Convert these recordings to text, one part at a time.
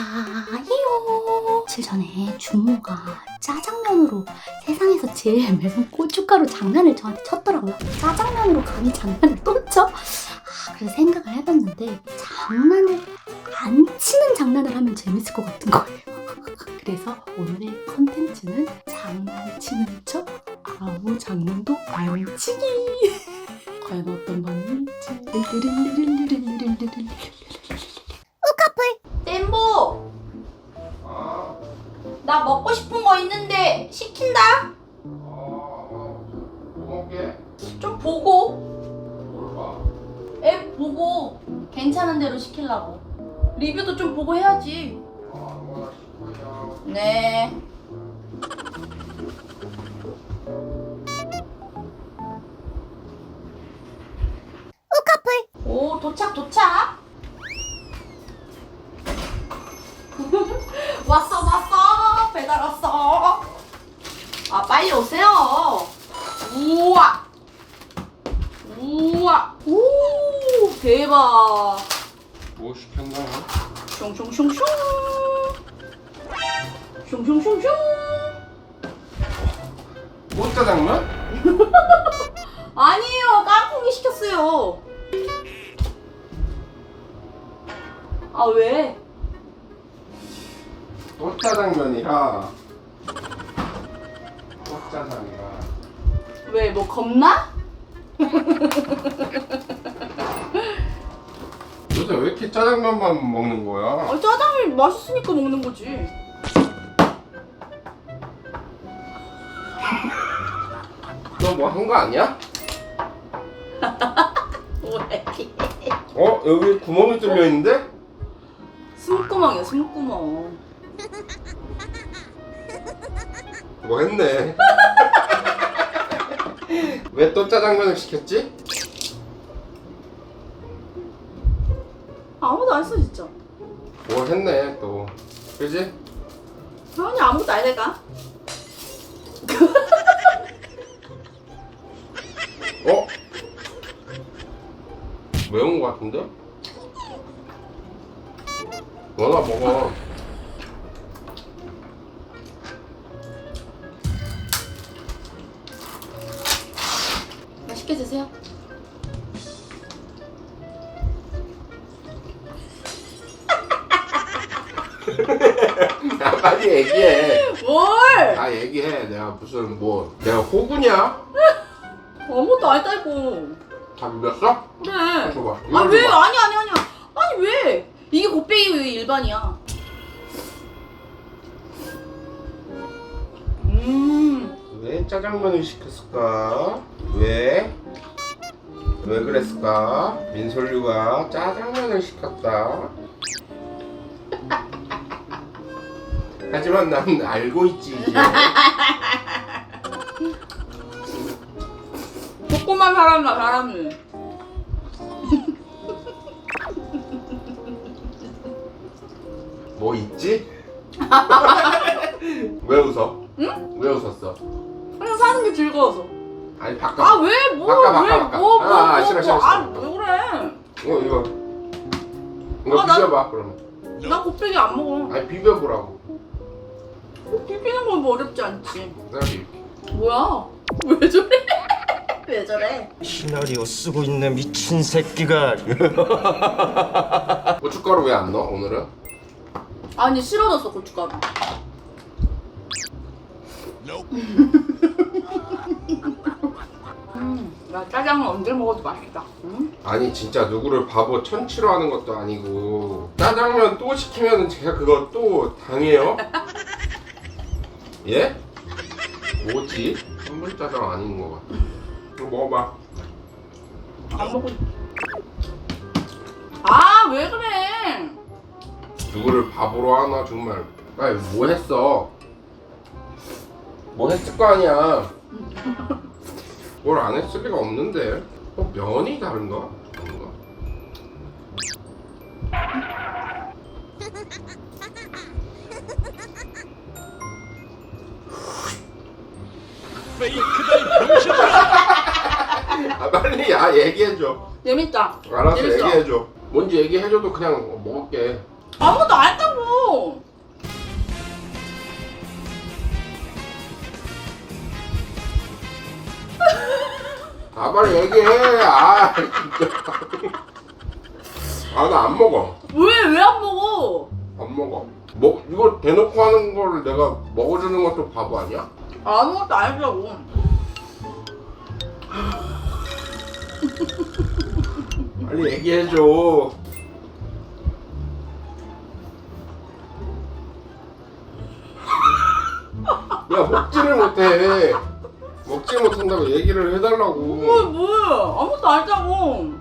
하이요. 며칠 전에 준모가 짜장면으로 세상에서 제일 매운 고춧가루 장난을 저한테 쳤더라고요. 짜장면으로 감히 장난을 또 쳐? 아, 그래서 생각을 해봤는데 장난을 안 치는 장난을 하면 재밌을 것 같은 거예요. 그래서 오늘의 컨텐츠는 장난치는 척 아무 장난도 안 치기. 과연 어떤 반응일지. 좀 보고. 뭘앱 보고 괜찮은 대로 시키려고. 리뷰도 좀 보고 해야지. 봐. 아. 네. 오 도착 도착. 왔어 왔어. 배달 왔어. 아 빨리 오세요. 우와 우와 오 대박 뭐 시켰나요? 슝슝슝슝 슝슝슝슝 꽃짜장면? 아니에요 깐풍기 시켰어요 아 왜? 꽃짜장면이라. 꽃짜장이라. 왜 뭐 겁나? 요새 왜 이렇게 짜장면만 먹는 거야? 아, 짜장이 맛있으니까 먹는 거지 너 뭐 한 거 아니야? 왜? 어? 여기 구멍이 뚫려 있는데? 숨구멍이야 숨구멍 뭐 했네. 왜 또 짜장면을 시켰지? 아무도 안써 진짜 뭐 했네 또. 그지? 아니 아무것도 안 해가 어? 매운 거 같은데? 너나 먹어. 맛있게 드세요 야, 빨리 얘기해. 뭘? 아, 얘기해. 내가 무슨 뭐, 내가 호구냐? 아무것도 안 했다고 다 비볐어? 그래 줘봐. 아 이거 왜? 줘봐. 아니 아니 아니야 아니 왜? 이게 곱빼기 왜 일반이야 음 왜 짜장면을 시켰을까? 왜? 왜 그랬을까? 민솔류가 짜장면을 시켰다. 하지만 난 알고 있지 이제. 조그만 사람이야 사람이 뭐 있지? 왜 웃어? 응? 왜 웃었어? 사는 게 즐거워서 아니 바꿔. 아왜 뭐? 바꿔, 바꿔, 바꿔. 왜뭐뭐 아, 아, 싫어, 싫어, 싫어. 아왜 그래 이거 이거 이거 아, 난- 비벼봐 그럼. 나 곱빼기 안 먹어 아니 비벼보라고. 비비는 건 뭐 어렵지 않지 내가. 뭐야 왜 저래 왜 저래 시나리오 쓰고 있는 미친 새끼가 고춧가루 왜 안 넣어 오늘은? 아니 싫어졌어 고춧가루 음, 나 짜장면 언제 먹어도 맛있다 음? 아니 진짜 누구를 바보 천치로 하는 것도 아니고 짜장면 또 시키면 제가 그거 또 당해요? 예? 뭐지? 선물 짜장 아닌 것 같아 이거 먹어봐 안 먹고 아왜 그래 누구를 바보로 하나 정말 아니 뭐 했어 뭐 했을 거 아니야? 뭘 안 했을 리가 없는데. 어, 면이 다른가? 뭔가? 아 빨리 야 얘기해줘. 재밌다. 알았어 재밌어. 얘기해줘. 뭔지 얘기해줘도 그냥 먹을게. 아무것도 안 빨리 얘기해. 아, 진짜. 아, 나 안 먹어. 왜 왜 안 먹어? 안 먹어. 먹 이거 대놓고 하는 거를 내가 먹어주는 것도 바보 아니야? 아무것도 아니라고. 빨리 얘기해줘. 못한다고 얘기를 해달라고. 뭐 뭐야? 아무것도 아니라고.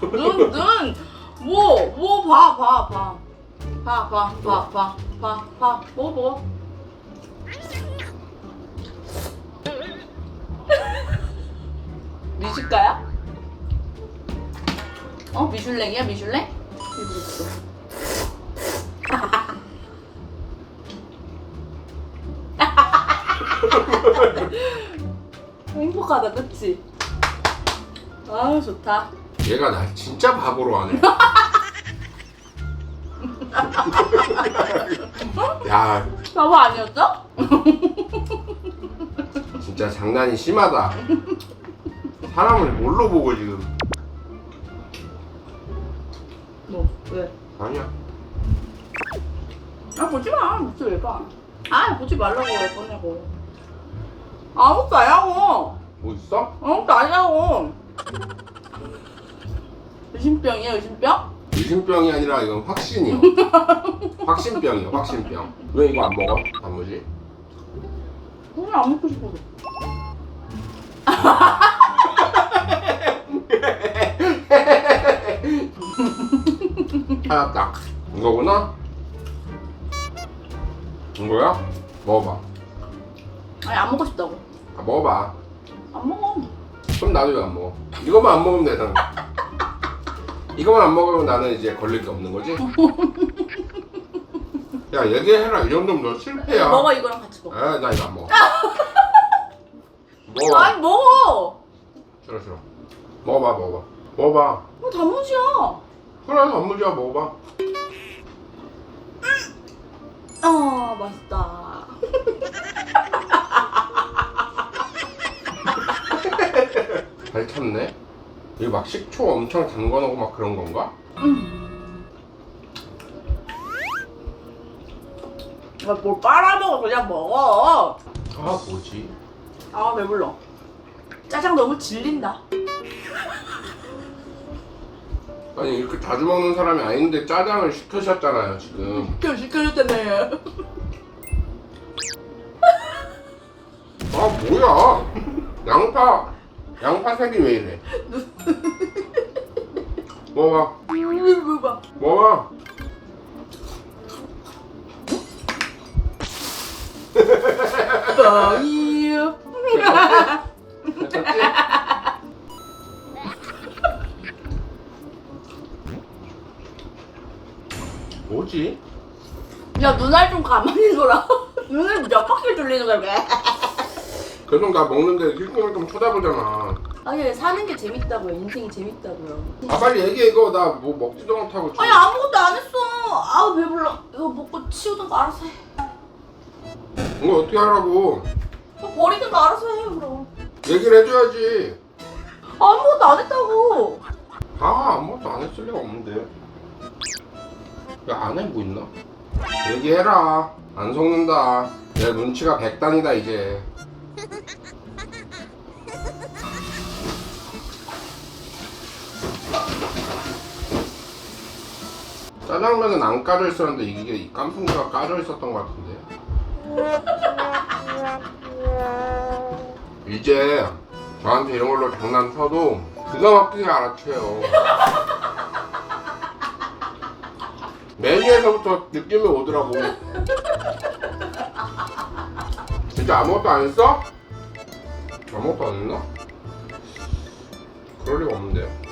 눈, 눈, 뭐, 뭐, 봐, 봐, 봐. 봐, 봐, 봐, 봐, 봐, 봐. 뭐, 뭐. 미슐랭이야, 미슐랭? 행복하다, 그치? 아, 좋다. 얘가 나 진짜 바보로 하네. 야, 바보 아니었죠? 진짜 장난이 심하다. 사람을 뭘로 보고 지금? 왜? 아니야. 아, 보지 마. 무슨 왜 봐? 아, 보지 말라고 왜 꺼내고. 아무것도 아니라고. 뭐 있어? 아무것도 아니라고. 의심병이야, 의심병? 의심병이 아니라 이건 확신이요. 확신병이요, 확신병. 왜 이거 안 먹어? 단무지? 그냥 안 먹고 싶어서. 찾았다. 이거구나? 이거야? 먹어봐. 아니, 안 먹고 싶다고. 아, 먹어봐. 안 먹어. 그럼 나도 이거 안 먹어. 이거만 안 먹으면 되잖아. 이거만 안 먹으면 나는 이제 걸릴 게 없는 거지? 야, 얘기해라. 이 정도면 너 실패야. 먹어, 이거랑 같이 먹어. 아, 나 이거 안 먹어. 먹어. 아니, 먹어. 싫어, 싫어. 먹어봐, 먹어봐. 먹어봐. 뭐 단무지야. 그래, 단무지야, 먹어봐. 아, 맛있다. 잘 참네. 이거 막 식초 엄청 담궈놓고 막 그런 건가? 아, 뭘 빨아먹어, 그냥 먹어. 아, 뭐지? 아, 배불러. 짜장 너무 질린다. 아니, 이렇게 자주 먹는 사람이 아닌데 짜장을 시켜셨잖아요, 지금. 시켜, 시켜줬잖아요. 아, 뭐야? 양파, 양파 색이 왜 이래? 먹어봐, 이거 봐. 먹어봐. 빵이요. 뭐지? 야, 눈알 좀 가만히 둬라. 눈을 몇 바퀴 돌리는 거야, 왜? 계속 나 먹는데 일꾼을 쳐다보잖아. 아니, 사는 게 재밌다고요. 인생이 재밌다고요. 아 빨리 얘기해 이거 나 뭐 먹지도 못하고 지금. 아니, 아무것도 안 했어. 아우, 배불러. 이거 먹고 치우든가 알아서 해. 이거 어떻게 하라고? 뭐 버리든가 알아서 해요, 그럼. 얘기를 해줘야지. 아무것도 안 했다고. 아 아무것도 안 했을 리가 없는데. 야안 해뭐 있나? 얘기해라. 안 속는다. 내 눈치가 백단이다 이제. 짜장면은 안 까져 있었는데 이게 이 깐풍기가 까져 있었던 것 같은데. 이제 저한테 이런 걸로 장난 쳐도 기가 막히게 알아채요. 메뉴에서부터 느낌이 오더라고. 진짜 아무것도 안 써? 아무것도 안 했나? 그럴 리가 없는데.